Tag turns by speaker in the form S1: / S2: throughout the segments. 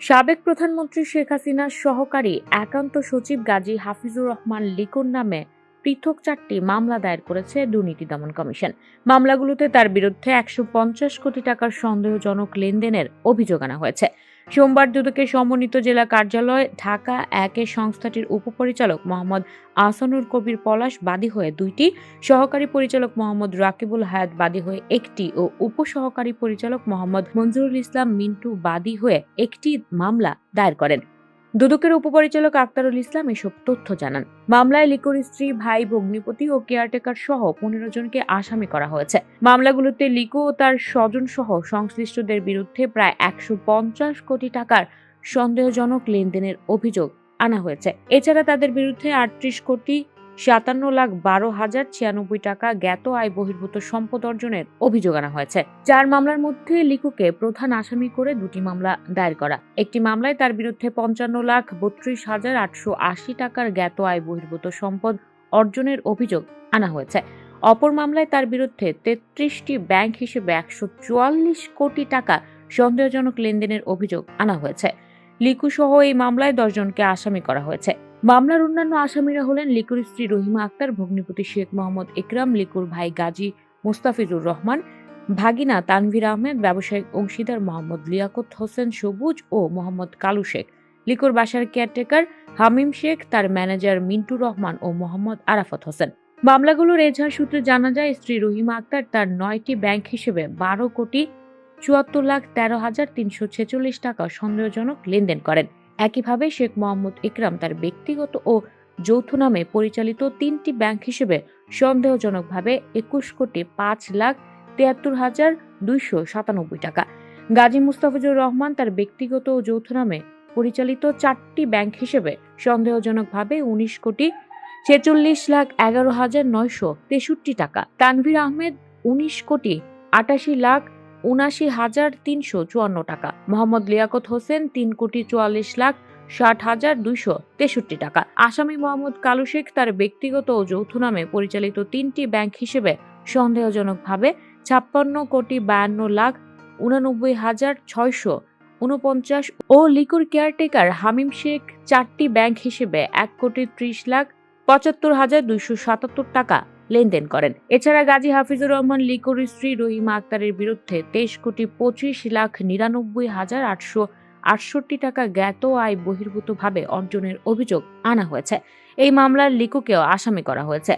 S1: সাবেক প্রধানমন্ত্রী শেখ হাসিনার সহকারী একান্ত সচিব গাজী হাফিজুর রহমান লিকুর নামে পৃথক চারটি মামলা দায়ের করেছে দুর্নীতি দমন কমিশন। মামলাগুলোতে তার বিরুদ্ধে একশো পঞ্চাশ কোটি টাকার সন্দেহজনক লেনদেনের অভিযোগ আনা হয়েছে। সোমবার দুদকের সমন্বিত জেলা কার্যালয় ঢাকা একের সংস্থাটির উপপরিচালক মোহাম্মদ আসানুর কবির পলাশ বাদী হয়ে দুইটি, সহকারী পরিচালক মোহাম্মদ রাকিবুল হায়াত বাদী হয়ে একটি ও উপসহকারী পরিচালক মোহাম্মদ মঞ্জুরুল ইসলাম মিন্টু বাদী হয়ে একটি মামলা দায়ের করেন। দুদকের উপপরিচালক আক্তারুল ইসলাম এসব তথ্য জানান। মামলায় লিকুর স্ত্রী, ভাই, ভগ্নিপতি ও কেয়ারটেকার সহ পনেরো জনকে আসামি করা হয়েছে। মামলাগুলোতে লিকু ও তার স্বজন সহ সংশ্লিষ্টদের বিরুদ্ধে প্রায় একশো পঞ্চাশ কোটি টাকার সন্দেহজনক লেনদেনের অভিযোগ আনা হয়েছে। এছাড়া তাদের বিরুদ্ধে আটত্রিশ কোটি সাতান্ন লাখ বারো হাজার ছিয়ানব্বই টাকা জ্ঞাত আয় বহির্ভূত সম্পদ অর্জনের অভিযোগ আনা হয়েছে। চার মামলার মধ্যে লিকুকে প্রধান আসামি করে দুটি মামলা দায়ের করা। একটি মামলায় তার বিরুদ্ধে পঞ্চান্ন লাখ বত্রিশ হাজার আটশো আশি টাকার জ্ঞাত আয় বহির্ভূত সম্পদ অর্জনের অভিযোগ আনা হয়েছে। অপর মামলায় তার বিরুদ্ধে তেত্রিশটি ব্যাংক হিসেবে একশো চুয়াল্লিশ কোটি টাকা সন্দেহজনক লেনদেনের অভিযোগ আনা হয়েছে। লিকু সহ এই মামলায় দশজনকে আসামি করা হয়েছে। মামলার অন্যান্য আসামিরা হলেন লিকুর স্ত্রী রহিমা আক্তার, ভগ্নিপতি শেখ মোহাম্মদ একরাম, লিকুর ভাই গাজী মুস্তাফিজুর রহমান, ভাগিনা তানভীর আহমেদ, ব্যবসায়িক অংশীদার মোহাম্মদ লিয়াকত হোসেন সবুজ ও মোহাম্মদ কালু শেখ। লিকুর বাসার কেয়ারটেকার হামিম শেখ, তার ম্যানেজার মিন্টু রহমান ও মোহাম্মদ আরাফত হোসেন। মামলাগুলোর এজাহার সূত্রে জানা যায়, স্ত্রী রহিমা আক্তার তার নয়টি ব্যাংক হিসেবে বারো কোটি চুয়াত্তর লাখ তেরো হাজার তিনশো ছেচল্লিশ টাকা সন্দেহজনক লেনদেন করেন। একইভাবে শেখ মোহাম্মদ ইকরাম তার ব্যক্তিগত ও যৌথ নামে পরিচালিত তিনটি ব্যাংক হিসেবে সন্দেহজনকভাবে একুশ কোটি পাঁচ লাখ তিয়াত্তর হাজার দুইশো সাতানব্বই টাকা। গাজী মুস্তাফিজুর রহমান তার ব্যক্তিগত ও যৌথ নামে পরিচালিত চারটি ব্যাংক হিসেবে সন্দেহজনকভাবে উনিশ কোটি ছেচল্লিশ লাখ এগারো হাজার নয়শো তেষট্টি টাকা। তানভীর আহমেদ উনিশ কোটি আটাশি লাখ উনাশি হাজার তিনশো চুয়ান্ন টাকা। মোহাম্মদ লিয়াকত হোসেন তিন কোটি চুয়াল্লিশ লাখ ষাট হাজার দুইশো তেষট্টি টাকা। আসামি মোহাম্মদ কালু শেখ তার ব্যক্তিগত ও যৌথ নামে পরিচালিত তিনটি ব্যাংক হিসেবে সন্দেহজনকভাবে ছাপ্পান্ন কোটি বায়ান্ন লাখ উনানব্বই হাজার ছয়শো উনপঞ্চাশ ও লিকুর কেয়ারটেকার হামিম শেখ চারটি ব্যাংক হিসেবে এক কোটি ত্রিশ লাখ পঁচাত্তর হাজার দুইশো সাতাত্তর টাকা লেনদেন করেন। এছাড়া গাজী হাফিজুর রহমান, লিকুর স্ত্রী রহিমা আক্তারের বিরুদ্ধে তেইশ কোটি পঁচিশ লাখ নিরানব্বই হাজার আটশো আটষট্টি টাকা জ্ঞাত আয় বহির্ভূতভাবে অর্জনের অভিযোগ আনা হয়েছে। এই মামলার লিকুকেও আসামি করা হয়েছে।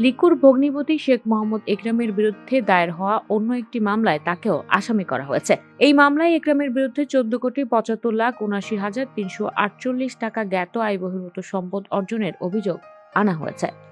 S1: লিকুর ভগ্নিপতি শেখ মোহাম্মদ একরামের বিরুদ্ধে দায়ের হওয়া অন্য একটি মামলায় তাকেও আসামি করা হয়েছে। এই মামলায় একরামের বিরুদ্ধে চোদ্দ কোটি পঁচাত্তর লাখ উনাশি হাজার তিনশো আটচল্লিশ টাকা জ্ঞাত আয় বহির্ভূত সম্পদ অর্জনের অভিযোগ আনা হয়েছে।